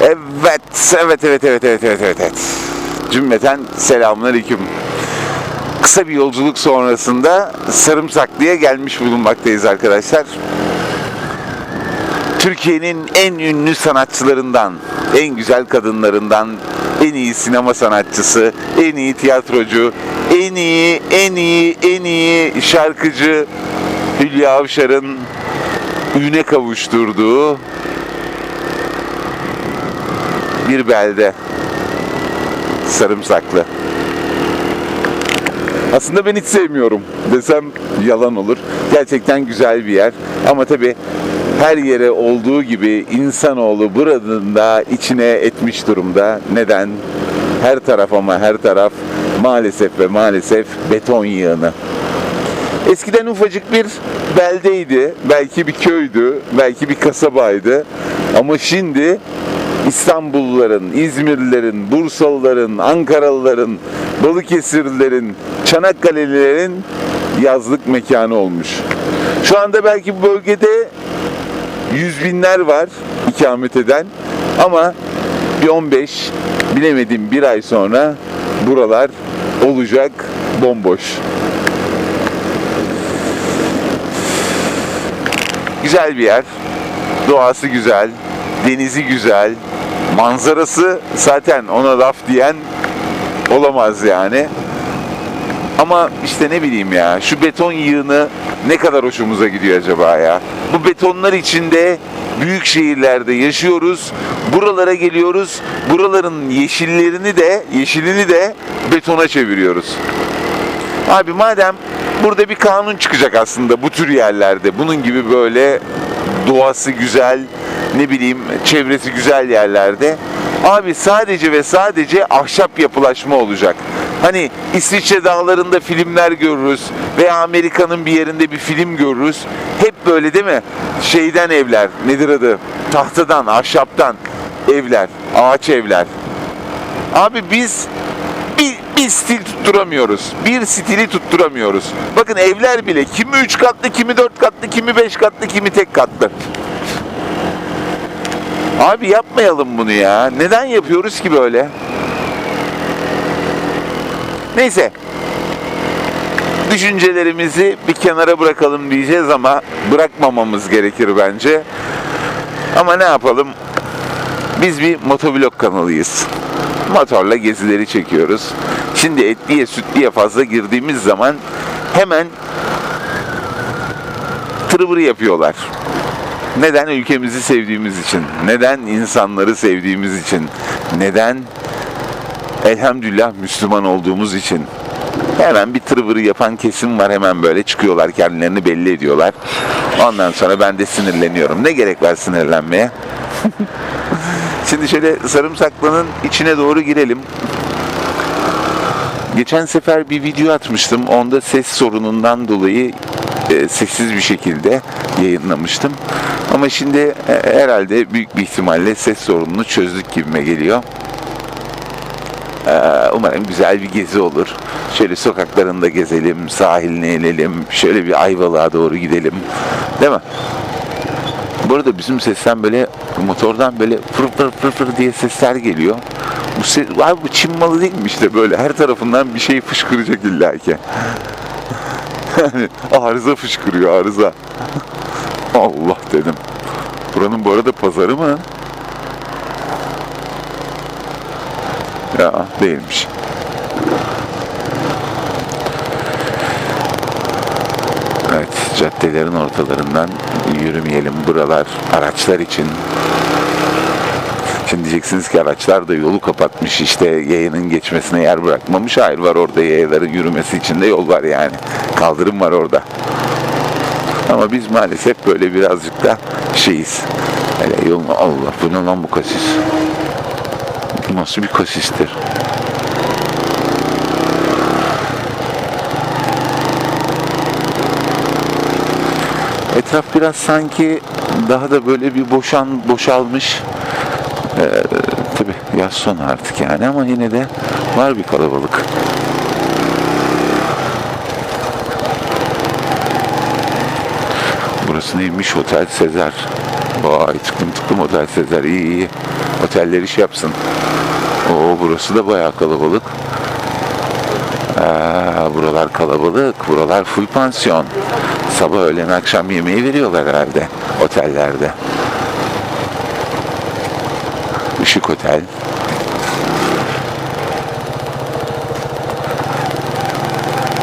Evet, evet, evet, evet, evet, evet, evet, evet. Cümleten selamünaleyküm. Kısa bir yolculuk sonrasında Sarımsaklı'ya gelmiş bulunmaktayız arkadaşlar. Türkiye'nin en ünlü sanatçılarından, en güzel kadınlarından, en iyi sinema sanatçısı, en iyi tiyatrocu, en iyi, en iyi, en iyi şarkıcı Hülya Avşar'ın üne kavuşturduğu bir belde. Sarımsaklı. Aslında ben hiç sevmiyorum desem yalan olur. Gerçekten güzel bir yer. Ama tabii her yere olduğu gibi insanoğlu buranın da içine etmiş durumda. Neden? Her taraf ama her taraf maalesef ve maalesef beton yığını. Eskiden ufacık bir beldeydi, belki bir köydü, belki bir kasabaydı. Ama şimdi İstanbulluların, İzmirlilerin, Bursalıların, Ankaralıların, Balıkesirlilerin, Çanakkale'lilerin yazlık mekanı olmuş. Şu anda belki bu bölgede yüz binler var ikamet eden ama bir 15 bilemedim bir ay sonra buralar olacak bomboş. Güzel bir yer. Doğası güzel, denizi güzel, manzarası zaten ona laf diyen olamaz yani. Ama işte ne bileyim ya şu beton yığını ne kadar hoşumuza gidiyor acaba ya. Bu betonlar içinde büyük şehirlerde yaşıyoruz. Buralara geliyoruz. Buraların yeşillerini de yeşilini de betona çeviriyoruz. Abi madem burada bir kanun çıkacak aslında bu tür yerlerde. Bunun gibi böyle doğası güzel, ne bileyim çevresi güzel yerlerde. Abi sadece ve sadece ahşap yapılaşma olacak. Hani İsviçre dağlarında filmler görürüz veya Amerika'nın bir yerinde bir film görürüz. Hep böyle değil mi? Şeyden evler, nedir adı? Tahtadan, ahşaptan evler, ağaç evler. Abi biz bir, stil tutturamıyoruz. Bir stili tutturamıyoruz. Bakın evler bile kimi üç katlı, kimi dört katlı, kimi beş katlı, kimi tek katlı. Abi yapmayalım bunu ya. Neden yapıyoruz ki böyle? Neyse. Düşüncelerimizi bir kenara bırakalım diyeceğiz ama bırakmamamız gerekir bence. Ama ne yapalım? Biz bir motovlog kanalıyız. Motorla gezileri çekiyoruz. Şimdi etliye sütliye fazla girdiğimiz zaman hemen tırıvırı yapıyorlar. Neden ülkemizi sevdiğimiz için? Neden insanları sevdiğimiz için? Neden elhamdülillah Müslüman olduğumuz için? Hemen bir tırvırı yapan kesim var hemen böyle çıkıyorlar kendilerini belli ediyorlar. Ondan sonra ben de sinirleniyorum. Ne gerek var sinirlenmeye? Şimdi şöyle sarımsaklının içine doğru girelim. Geçen sefer bir video atmıştım. Onda ses sorunundan dolayı e, sessiz bir şekilde yayınlamıştım. Ama şimdi e, herhalde büyük bir ihtimalle ses sorununu çözdük gibime geliyor. Ee, Umarım güzel bir gezi olur. Şöyle sokaklarında gezelim, sahilini inelim, şöyle bir Ayvalık'a doğru gidelim. Değil mi? Bu arada bizim sesten böyle motordan böyle fır fır fır fır diye sesler geliyor. Bu abi bu Çin malı değil mi işte böyle her tarafından bir şey fışkıracak illaki. Yani arıza fışkırıyor arıza. Allah dedim. Buranın bu arada pazarı mı? Ya değilmiş. Evet, caddelerin ortalarından yürümeyelim. Buralar araçlar için. Şimdi diyeceksiniz ki araçlar da yolu kapatmış işte yayının geçmesine yer bırakmamış. Hayır var orada yayaların yürümesi için de yol var yani. Kaldırım var orada. Ama biz maalesef böyle birazcık da şeyiz. Hele yolun Allah bu ne lan bu kasis? Bu nasıl bir kasistir? Etraf biraz sanki daha da böyle bir boşan boşalmış. Ee, tabii yaz sonu artık yani ama yine de var bir kalabalık. Burası neymiş? Otel Sezar. Vay tıklım tıklım otel Sezer iyi iyi. Oteller iş yapsın. Oo burası da bayağı kalabalık. Aa, buralar kalabalık. Buralar full pansiyon. Sabah öğlen akşam yemeği veriyorlar herhalde otellerde. Işık Otel.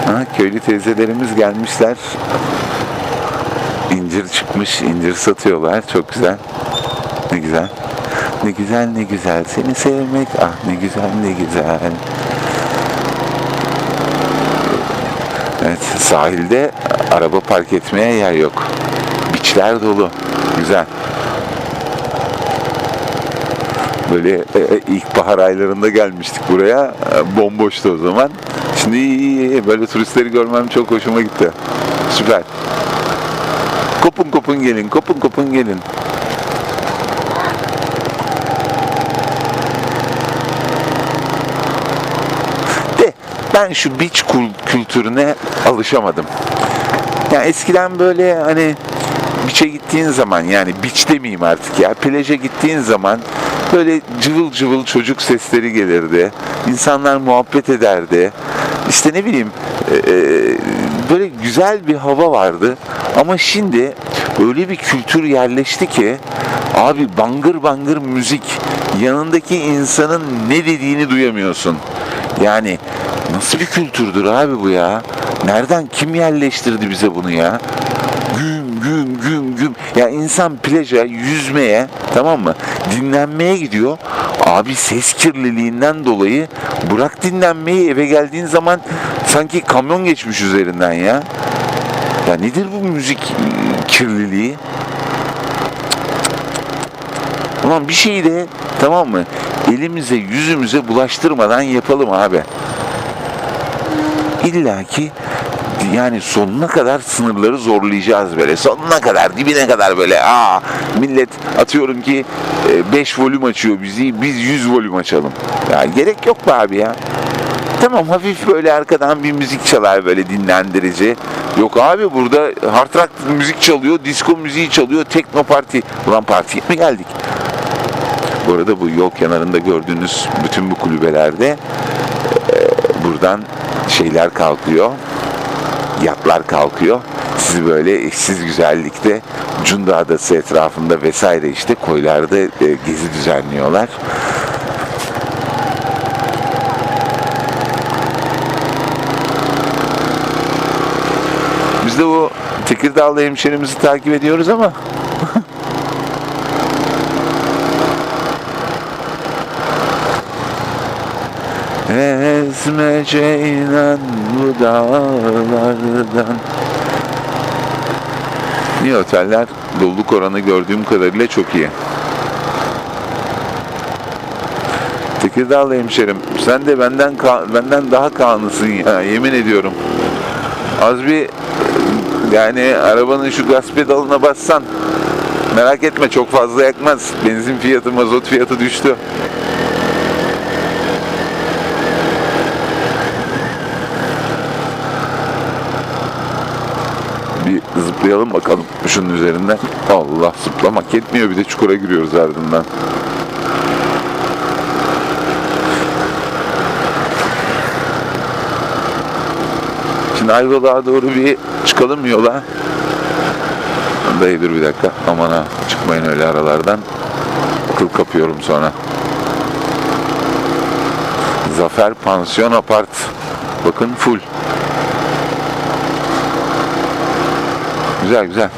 Ha, köylü teyzelerimiz gelmişler. İncir çıkmış, incir satıyorlar. Çok güzel. Ne güzel. Ne güzel, ne güzel. Seni sevmek, ah ne güzel, ne güzel. Evet, sahilde araba park etmeye yer yok. Biçler dolu. Güzel. Böyle e, e, ilkbahar aylarında gelmiştik buraya. E, Bomboştu o zaman. Şimdi böyle turistleri görmem çok hoşuma gitti. Süper. Kopun kopun gelin, kopun kopun gelin. De ben şu beach kültürüne alışamadım. Yani eskiden böyle hani beach'e gittiğin zaman yani beach demeyeyim artık ya plaja gittiğin zaman böyle cıvıl cıvıl çocuk sesleri gelirdi. İnsanlar muhabbet ederdi. İşte ne bileyim e, e, böyle güzel bir hava vardı. Ama şimdi öyle bir kültür yerleşti ki abi bangır bangır müzik yanındaki insanın ne dediğini duyamıyorsun. Yani nasıl bir kültürdür abi bu ya? Nereden kim yerleştirdi bize bunu ya? Güm güm güm. Ya insan plaja yüzmeye tamam mı? Dinlenmeye gidiyor. Abi ses kirliliğinden dolayı bırak dinlenmeyi eve geldiğin zaman sanki kamyon geçmiş üzerinden ya. Ya nedir bu müzik e, kirliliği? Ulan bir şeyi de tamam mı? Elimize yüzümüze bulaştırmadan yapalım abi. İlla ki yani sonuna kadar sınırları zorlayacağız böyle. Sonuna kadar, dibine kadar böyle. Aa millet atıyorum ki 5 volüm açıyor bizi, biz 100 volüm açalım. Ya gerek yok be abi ya. Tamam hafif böyle arkadan bir müzik çalar böyle dinlendirici. Yok abi burada hard rock müzik çalıyor, disco müziği çalıyor, tekno parti. Ulan partiye mi geldik? Bu arada bu yol kenarında gördüğünüz bütün bu kulübelerde e, buradan şeyler kalkıyor. Yatlar kalkıyor. Sizi böyle eşsiz güzellikte Cunda Adası etrafında vesaire işte koylarda e, gezi düzenliyorlar. Biz de bu Tekirdağlı hemşerimizi takip ediyoruz ama Ezme ceylan bu dağlardan Niye oteller doluluk oranı gördüğüm kadarıyla çok iyi. Tekirdağlı hemşerim sen de benden benden daha kanlısın ya yemin ediyorum. Az bir yani arabanın şu gaz pedalına bassan merak etme çok fazla yakmaz. Benzin fiyatı mazot fiyatı düştü. Bir zıplayalım bakalım şunun üzerinden. Allah zıplamak yetmiyor bir de çukura giriyoruz ardından. Şimdi Ayvalık'a doğru bir çıkalım yola. Dayı dur bir dakika. Aman ha çıkmayın öyle aralardan. Kıl kapıyorum sonra. Zafer Pansiyon Apart. Bakın full. Güzel güzel.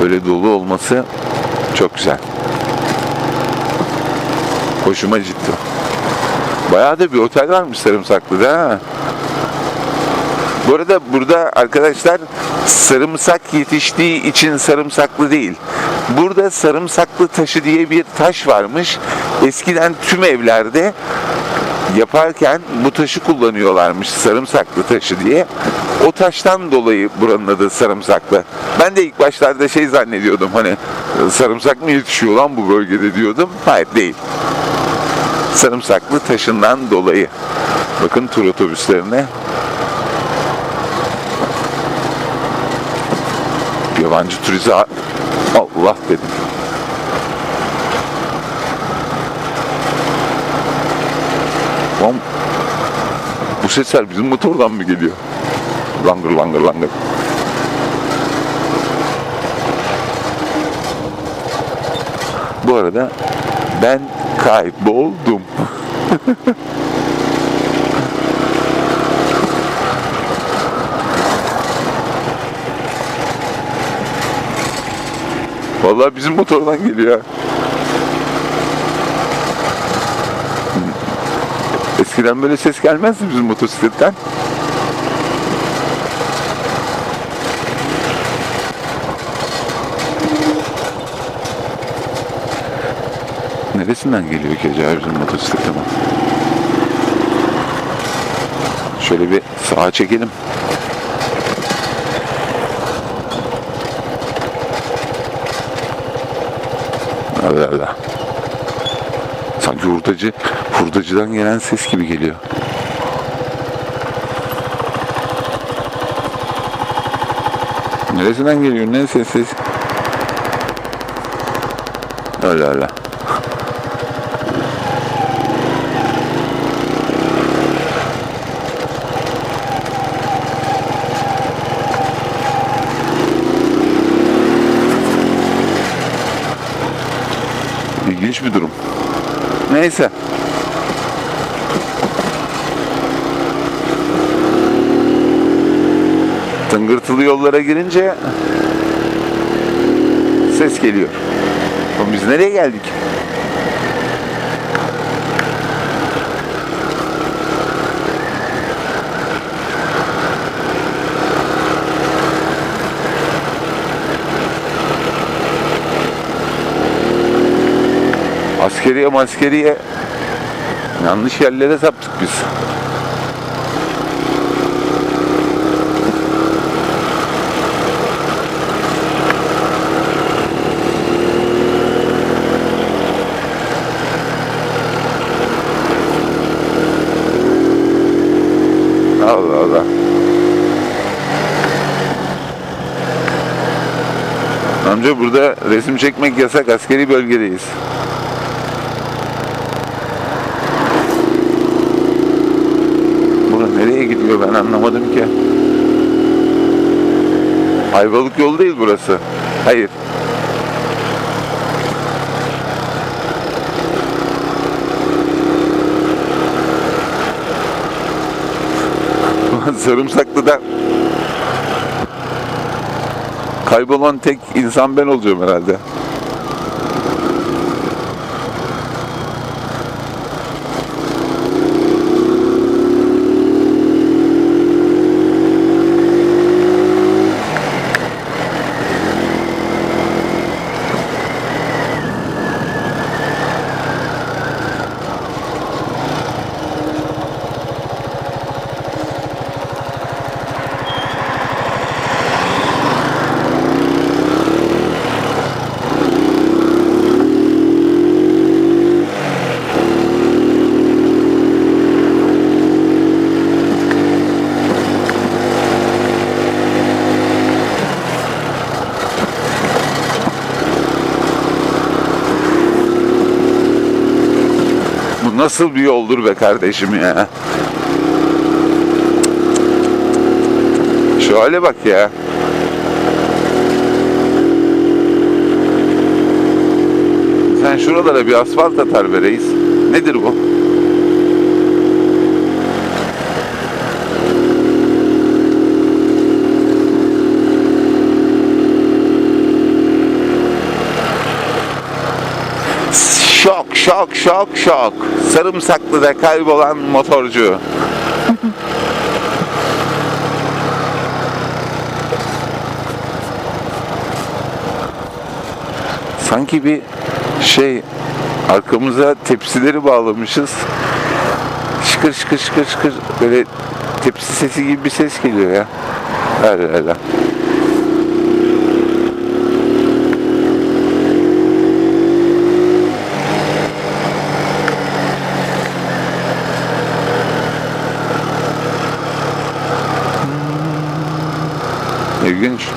Böyle dolu olması çok güzel. Hoşuma gitti. Bayağı da bir otel varmış Sarımsaklı'da ha. Bu arada burada arkadaşlar sarımsak yetiştiği için sarımsaklı değil. Burada sarımsaklı taşı diye bir taş varmış. Eskiden tüm evlerde yaparken bu taşı kullanıyorlarmış sarımsaklı taşı diye. O taştan dolayı buranın adı sarımsaklı. Ben de ilk başlarda şey zannediyordum hani sarımsak mı yetişiyor lan bu bölgede diyordum. Hayır değil. Sarımsaklı taşından dolayı. Bakın tur otobüslerine yabancı turize Allah dedim. Bu sesler bizim motordan mı geliyor? Langır langır langır. Bu arada ben kayboldum. Vallahi bizim motordan geliyor. Eskiden böyle ses gelmezdi bizim motosikletten. Neresinden geliyor ki acaba bizim motosiklet ama? Şöyle bir sağa çekelim. Allah Allah. Sanki hurdacı, hurdacıdan gelen ses gibi geliyor. Neresinden geliyor? Ne ses ses? Öyle öyle. İlginç bir durum. Neyse. Tıngırtılı yollara girince ses geliyor. Oğlum biz nereye geldik? Askeriye maskeriye yanlış yerlere saptık biz. Allah Allah. Amca burada resim çekmek yasak askeri bölgedeyiz. Bura nereye gidiyor ben anlamadım ki. Ayvalık yolu değil burası. Hayır. Sarımsaklı'da kaybolan tek insan ben olacağım herhalde. Nasıl bir yoldur be kardeşim ya. Şu hale bak ya. Sen şuralara bir asfalt atar be reis. Nedir bu? Şok, şok, şok. Sarımsaklı'da kaybolan motorcu. Sanki bir şey arkamıza tepsileri bağlamışız. Şıkır şıkır şıkır şıkır böyle tepsi sesi gibi bir ses geliyor ya. Öyle öyle. ilginç.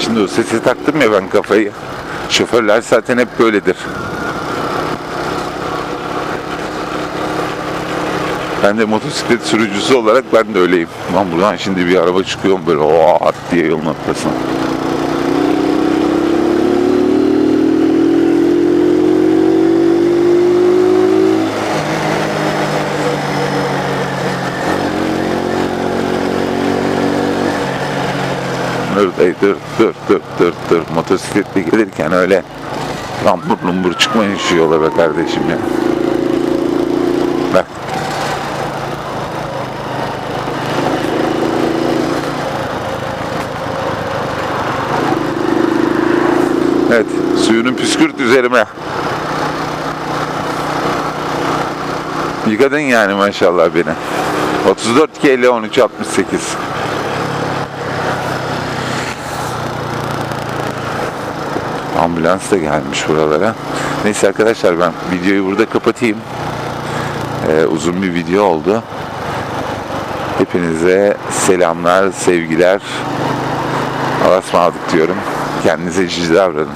Şimdi o sesi taktım ya ben kafayı. Şoförler zaten hep böyledir. Ben de motosiklet sürücüsü olarak ben de öyleyim. Lan buradan şimdi bir araba çıkıyor böyle o at diye yolun ortasına. Dur, ey, dur, dur, dur, dur, dur. Motosikletle gelirken öyle lambur lumbur çıkmayın şu yola be kardeşim ya. Bak. Evet, suyunu püskürt üzerime. Yıkadın yani maşallah beni. 34 KL 1368. Ambulans da gelmiş buralara. Neyse arkadaşlar ben videoyu burada kapatayım. Ee, uzun bir video oldu. Hepinize selamlar, sevgiler. Allah'a ısmarladık diyorum. Kendinize cici davranın.